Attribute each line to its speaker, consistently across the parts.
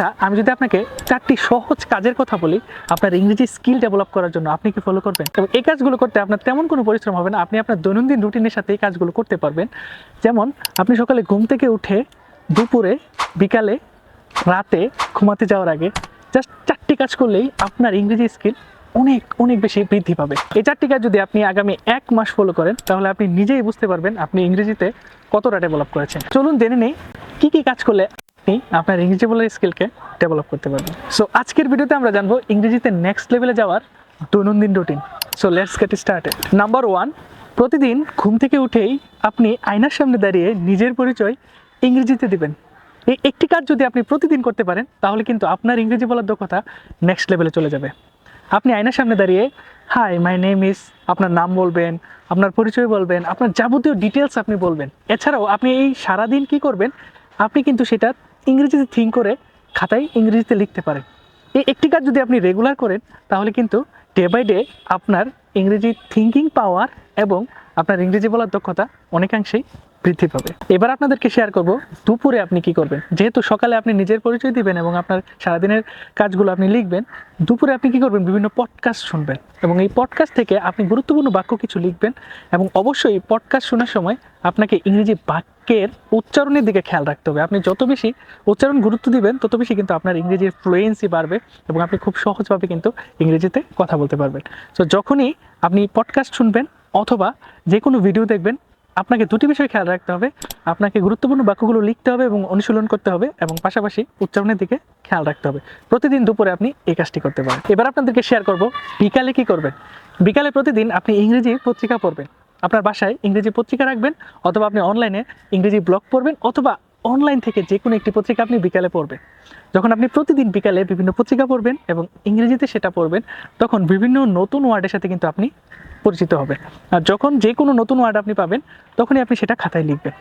Speaker 1: আচ্ছা আমি যদি আপনাকে চারটি সহজ কাজের কথা বলি, আপনার ইংরেজি স্কিল ডেভেলপ করার জন্য আপনি কি ফলো করবেন? এবং এই কাজগুলো করতে আপনার তেমন কোনো পরিশ্রম হবে না, আপনি আপনার দৈনন্দিন রুটিনের সাথে এই কাজগুলো করতে পারবেন। যেমন, আপনি সকালে ঘুম থেকে উঠে দুপুরে, বিকালে, রাতে ঘুমাতে যাওয়ার আগে জাস্ট চারটি কাজ করলেই আপনার ইংরেজি স্কিল অনেক অনেক বেশি বৃদ্ধি পাবে। এই চারটি কাজ যদি আপনি আগামী এক মাস ফলো করেন, তাহলে আপনি নিজেই বুঝতে পারবেন আপনি ইংরেজিতে কতটা ডেভেলপ করেছেন। চলুন জেনে নেই, কী কী কাজ করলে আপনি, আপনার ইংরেজি বলার স্কিলকে ডেভেলপ করতে পারবেন। সো আজকের ভিডিওতে আমরা জানব ইংরেজিতে নেক্সট লেভেলে যাওয়ার দৈনন্দিন routine so let's get started number one প্রতিদিন ঘুম থেকে উঠেই আপনি আয়নার সামনে দাঁড়িয়ে নিজের পরিচয় ইংরেজিতে দিবেন। এই একটি কাজ যদি আপনি প্রতিদিন করতে পারেন, তাহলে কিন্তু আপনার ইংরেজি বলার দক্ষতা নেক্সট লেভেলে চলে যাবে। আপনি আয়নার সামনে দাঁড়িয়ে হাই মাই নেম ইস আপনার নাম বলবেন, আপনার পরিচয় বলবেন, আপনার যাবতীয় ডিটেলস আপনি বলবেন। এছাড়াও আপনি এই সারাদিন কি করবেন, আপনি কিন্তু সেটা ইংরেজিতে থিঙ্ক করে খাতায় ইংরেজিতে লিখতে পারে। এই একটি কাজ যদি আপনি রেগুলার করেন, তাহলে কিন্তু ডে বাই ডে আপনার ইংরেজি থিঙ্কিং পাওয়ার এবং আপনার ইংরেজি বলার দক্ষতা অনেকাংশেই বৃদ্ধি পাবে। এবার আপনাদেরকে শেয়ার করব, দুপুরে আপনি কি করবেন? যেহেতু সকালে আপনি নিজের পরিচয় দিবেন এবং আপনার সারাদিনের কাজগুলো আপনি লিখবেন, দুপুরে আপনি কি করবেন? বিভিন্ন পডকাস্ট শুনবেন এবং এই পডকাস্ট থেকে আপনি গুরুত্বপূর্ণ বাক্য কিছু লিখবেন এবং অবশ্যই পডকাস্ট শোনার সময় আপনাকে ইংরেজি বাক্যের উচ্চারণের দিকে খেয়াল রাখতে হবে। আপনি যত বেশি উচ্চারণ গুরুত্ব দিবেন, তত বেশি কিন্তু আপনার ইংরেজির ফ্লুয়েন্সি বাড়বে এবং আপনি খুব সহজভাবে কিন্তু ইংরেজিতে কথা বলতে পারবেন। সো যখনই আপনি পডকাস্ট শুনবেন অথবা যে কোনো ভিডিও দেখবেন আপনাকে দুটি বিষয় খেয়াল রাখতে হবে। আপনাকে গুরুত্বপূর্ণ বাক্যগুলো লিখতে হবে এবং অনুশীলন করতে হবে এবং পাশাপাশি উচ্চারণের দিকে খেয়াল রাখতে হবে। প্রতিদিন দুপুরে আপনি এই কাজটি করতে পারেন। এবার আপনাদেরকে শেয়ার করব, বিকালে কি করবেন? বিকালে প্রতিদিন আপনি ইংরেজি পত্রিকা পড়বেন। আপনার বাসায় ইংরেজি পত্রিকা রাখবেন অথবা আপনি অনলাইনে ইংরেজি ব্লগ পড়বেন অথবা অনলাইন থেকে যে কোনো একটি পত্রিকা আপনি বিকালে পড়বেন। যখন আপনি প্রতিদিন বিকালে বিভিন্ন পত্রিকা পড়বেন এবং ইংরেজিতে সেটা পড়বেন, তখন বিভিন্ন নতুন ওয়ার্ডের সাথে কিন্তু আপনি পরিচিত হবে। আর যখন যে কোনো নতুন ওয়ার্ড আপনি পাবেন, তখনই আপনি সেটা খাতায় লিখবেন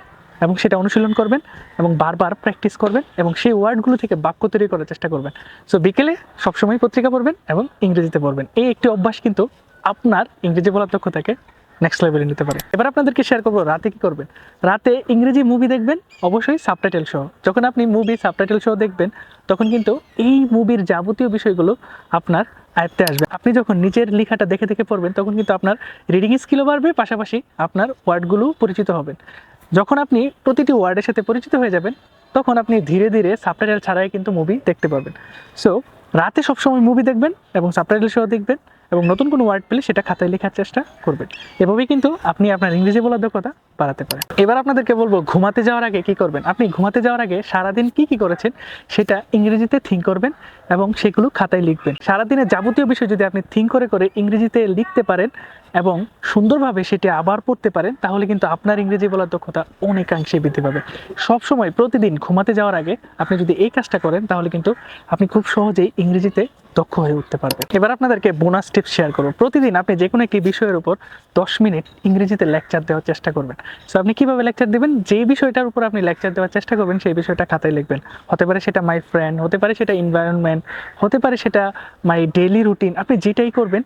Speaker 1: এবং সেটা অনুশীলন করবেন এবং বারবার প্র্যাকটিস করবেন এবং সেই ওয়ার্ডগুলো থেকে বাক্য তৈরি করার চেষ্টা করবেন। সো বিকেলে সবসময় পত্রিকা পড়বেন এবং ইংরেজিতে পড়বেন। এই একটি অভ্যাস কিন্তু আপনার ইংরেজি বলার দক্ষতাকে নেক্সট লেভেলে নিতে পারে। এবার আপনাদেরকে শেয়ার করব, রাতে কি করবেন? রাতে ইংরেজি মুভি দেখবেন, অবশ্যই সাবটাইটেল সহ। যখন আপনি মুভি সাবটাইটেল সহ দেখবেন, তখন কিন্তু এই মুভির যাবতীয় বিষয়গুলো আপনার আয়ত্তে আসবে। আপনি যখন নিজের লেখাটা দেখে দেখে পড়বেন, তখন কিন্তু আপনার রিডিং স্কিলও বাড়বে, পাশাপাশি আপনার ওয়ার্ডগুলো পরিচিত হবেন যখন আপনি প্রতিটি ওয়ার্ডের সাথে পরিচিত হয়ে যাবেন, তখন আপনি ধীরে ধীরে সাবটাইটেল ছাড়াই কিন্তু মুভি দেখতে পারবেন সো রাতে সবসময় মুভি দেখবেন এবং সাবটাইটেল সহ দেখবেন এবং নতুন কোনো ওয়ার্ড পেলে সেটা খাতায় লেখার চেষ্টা করবেন। এভাবেই কিন্তু আপনি আপনার ইংরেজি বলার দক্ষতা বাড়াতে পারেন এবার আপনাদেরকে বলব, ঘুমাতে যাওয়ার আগে কি করবেন? আপনি ঘুমাতে যাওয়ার আগে সারাদিন কি কি করেছেন সেটা ইংরেজিতে থিঙ্ক করবেন এবং সেগুলো খাতায় লিখবেন। সারাদিনের যাবতীয় বিষয় যদি আপনি থিঙ্ক করে করে ইংরেজিতে লিখতে পারেন এবং সুন্দরভাবে সেটি আবার পড়তে পারেন, তাহলে কিন্তু আপনার ইংরেজি বলার দক্ষতা অনেকাংশে বৃদ্ধি পাবে। সব সময় প্রতিদিন ঘুমাতে যাওয়ার আগে আপনি যদি এই কাজটা করেন, তাহলে কিন্তু আপনি খুব সহজেই ইংরেজিতে দক্ষ হয়ে উঠতে পারবেন। এবার আপনাদেরকে বোনাস টিপস শেয়ার করব। প্রতিদিন আপনি যে কোনো একটি বিষয়ের উপর দশ মিনিট ইংরেজিতে লেকচার দেওয়ার চেষ্টা করবেন। সো আপনি কীভাবে লেকচার দেবেন? যে বিষয়টার উপর আপনি লেকচার দেওয়ার চেষ্টা করবেন, সেই বিষয়টা খাতায় লিখবেন। হতে পারে সেটা মাই ফ্রেন্ড হতে পারে সেটা এনভায়রনমেন্ট হতে পারে সেটা মাই ডেইলি রুটিন আপনি যেটাই করবেন,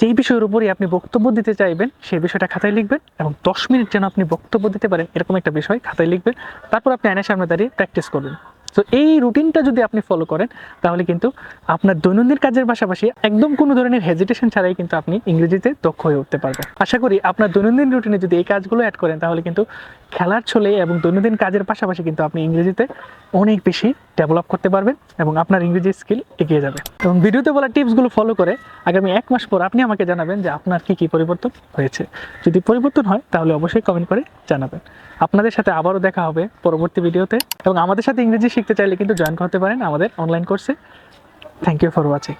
Speaker 1: যেই বিষয়ের উপরই আপনি বক্তব্য দিতে চাইবেন, সেই বিষয়টা খাতায় লিখবেন এবং দশ মিনিট যেন আপনি বক্তব্য দিতে পারেন, এরকম একটা বিষয় খাতায় লিখবেন। তারপর আপনি আয়নার সামনে দাঁড়িয়ে প্র্যাকটিস করবেন। তো এই রুটিনটা যদি আপনি ফলো করেন, তাহলে কিন্তু আপনার দৈনন্দিন কাজের পাশাপাশি একদম কোনো ধরনের হেজিটেশন ছাড়াই কিন্তু আপনি ইংরেজিতে দক্ষ হয়ে উঠতে পারবেন। আশা করি আপনার দৈনন্দিন রুটিনে যদি এই কাজগুলো অ্যাড করেন, তাহলে কিন্তু খেলার ছলে এবং দৈনন্দিন কাজের পাশাপাশি কিন্তু আপনি ইংরেজিতে অনেক বেশি ডেভেলপ করতে পারবেন এবং আপনার ইংরেজি স্কিল এগিয়ে যাবে। এবং ভিডিওতে বলা টিপসগুলো ফলো করে আগামী এক মাস পর আপনি আমাকে জানাবেন যে আপনার কি কি পরিবর্তন হয়েছে। যদি পরিবর্তন হয়, তাহলে অবশ্যই কমেন্ট করে জানাবেন। আপনাদের সাথে আবারও দেখা হবে পরবর্তী ভিডিওতে এবং আমাদের সাথে ইংরেজি শিখতে চাইলে কিন্তু জয়েন করতে পারেন আমাদের অনলাইন কোর্সে থ্যাংক ইউ ফর ওয়াচিং